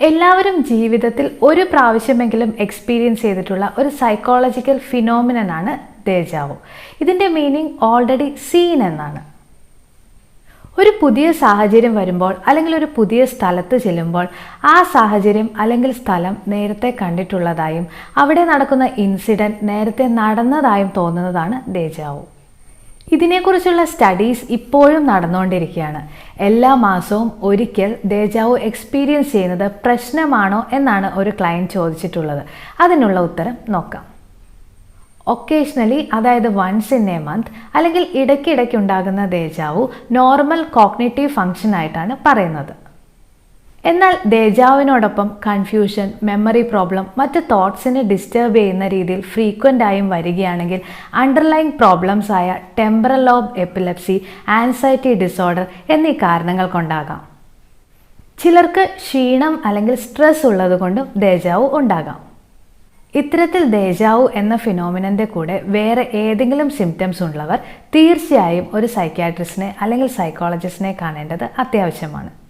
എല്ലാവരും ജീവിതത്തിൽ ഒരു പ്രാവശ്യമെങ്കിലും എക്സ്പീരിയൻസ് ചെയ്തിട്ടുള്ള ഒരു സൈക്കോളജിക്കൽ ഫിനോമിനനാണ് ദേജാവു ഇതിന്റെ മീനിങ് ഓൾറെഡി സീൻ എന്നാണ്. ഒരു പുതിയ സാഹചര്യം വരുമ്പോൾ അല്ലെങ്കിൽ ഒരു പുതിയ സ്ഥലത്ത് ചെല്ലുമ്പോൾ ആ സാഹചര്യം അല്ലെങ്കിൽ സ്ഥലം നേരത്തെ കണ്ടിട്ടുള്ളതായും അവിടെ നടക്കുന്ന ഇൻസിഡന്റ് നേരത്തെ നടന്നതായും തോന്നുന്നതാണ് ദേജാവു ഇതിനെക്കുറിച്ചുള്ള സ്റ്റഡീസ് ഇപ്പോഴും നടന്നുകൊണ്ടിരിക്കുകയാണ്. എല്ലാ മാസവും ഒരിക്കൽ ദേജാവു എക്സ്പീരിയൻസ് ചെയ്യുന്നത് പ്രശ്നമാണോ എന്നാണ് ഒരു ക്ലയന്റ് ചോദിച്ചിട്ടുള്ളത്. അതിനുള്ള ഉത്തരം നോക്കാം. ഒക്കേഷണലി അതായത് വൺസ് ഇൻ എ മന്ത് അല്ലെങ്കിൽ ഇടയ്ക്കിടയ്ക്ക് ഉണ്ടാകുന്ന ദേജാവു നോർമൽ കോഗ്നേറ്റീവ് ഫങ്ഷൻ ആയിട്ടാണ് പറയുന്നത്. എന്നാൽ ദേജാവിനോടൊപ്പം കൺഫ്യൂഷൻ മെമ്മറി പ്രോബ്ലം മറ്റ് തോട്ട്സിനെ ഡിസ്റ്റർബ് ചെയ്യുന്ന രീതിയിൽ ഫ്രീക്വന്റ് ആയും വരികയാണെങ്കിൽ പ്രോബ്ലംസ് ആയ temporal lobe epilepsy anxiety disorder എന്നീ കാരണങ്ങൾ കൊണ്ടാകാം. ചിലർക്ക് ക്ഷീണം അല്ലെങ്കിൽ സ്ട്രെസ് ഉള്ളതുകൊണ്ടും ദേജാവു ഉണ്ടാകാം. ഇത്തരത്തിൽ ദേജാവു എന്ന ഫിനോമിനന്റെ കൂടെ വേറെ ഏതെങ്കിലും സിംറ്റംസ് ഉള്ളവർ തീർച്ചയായും ഒരു സൈക്യാട്രിസ്റ്റിനെ അല്ലെങ്കിൽ സൈക്കോളജിസ്റ്റിനെ കാണേണ്ടത് അത്യാവശ്യമാണ്.